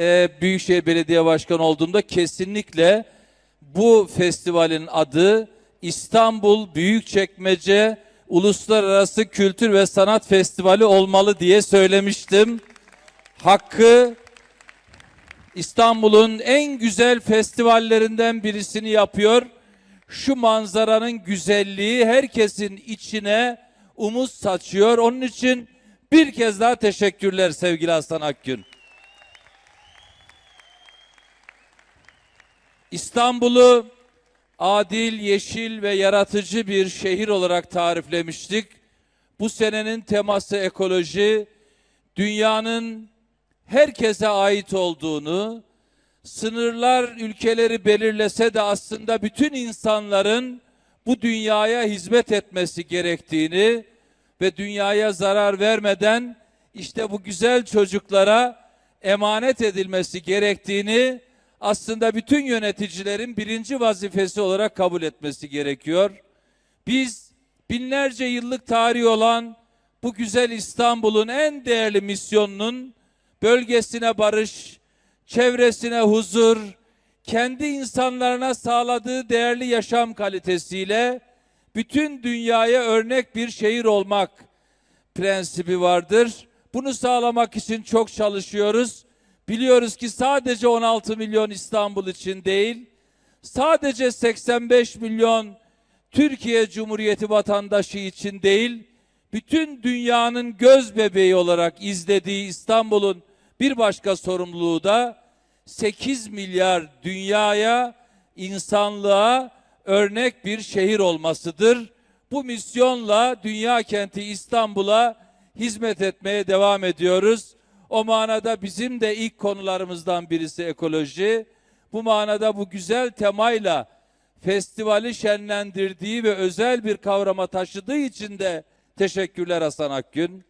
e, Büyükşehir Belediye Başkanı olduğumda kesinlikle bu festivalin adı İstanbul Büyükçekmece Uluslararası Kültür ve Sanat Festivali olmalı diye söylemiştim. Hakkı İstanbul'un en güzel festivallerinden birisini yapıyor. Şu manzaranın güzelliği herkesin içine umut saçıyor. Onun için bir kez daha teşekkürler sevgili Hasan Akgün. İstanbul'u adil, yeşil ve yaratıcı bir şehir olarak tariflemiştik. Bu senenin teması ekoloji, dünyanın herkese ait olduğunu, sınırlar ülkeleri belirlese de aslında bütün insanların bu dünyaya hizmet etmesi gerektiğini ve dünyaya zarar vermeden işte bu güzel çocuklara emanet edilmesi gerektiğini aslında bütün yöneticilerin birinci vazifesi olarak kabul etmesi gerekiyor. Biz binlerce yıllık tarihi olan bu güzel İstanbul'un en değerli misyonunun bölgesine barış, çevresine huzur, kendi insanlarına sağladığı değerli yaşam kalitesiyle bütün dünyaya örnek bir şehir olmak prensibi vardır. Bunu sağlamak için çok çalışıyoruz. Biliyoruz ki sadece 16 milyon İstanbul için değil, sadece 85 milyon Türkiye Cumhuriyeti vatandaşı için değil, bütün dünyanın göz bebeği olarak izlediği İstanbul'un bir başka sorumluluğu da 8 milyar dünyaya, insanlığa örnek bir şehir olmasıdır. Bu misyonla dünya kenti İstanbul'a hizmet etmeye devam ediyoruz. O manada bizim de ilk konularımızdan birisi ekoloji. Bu manada bu güzel temayla festivali şenlendirdiği ve özel bir kavrama taşıdığı için de teşekkürler Hasan Akgün.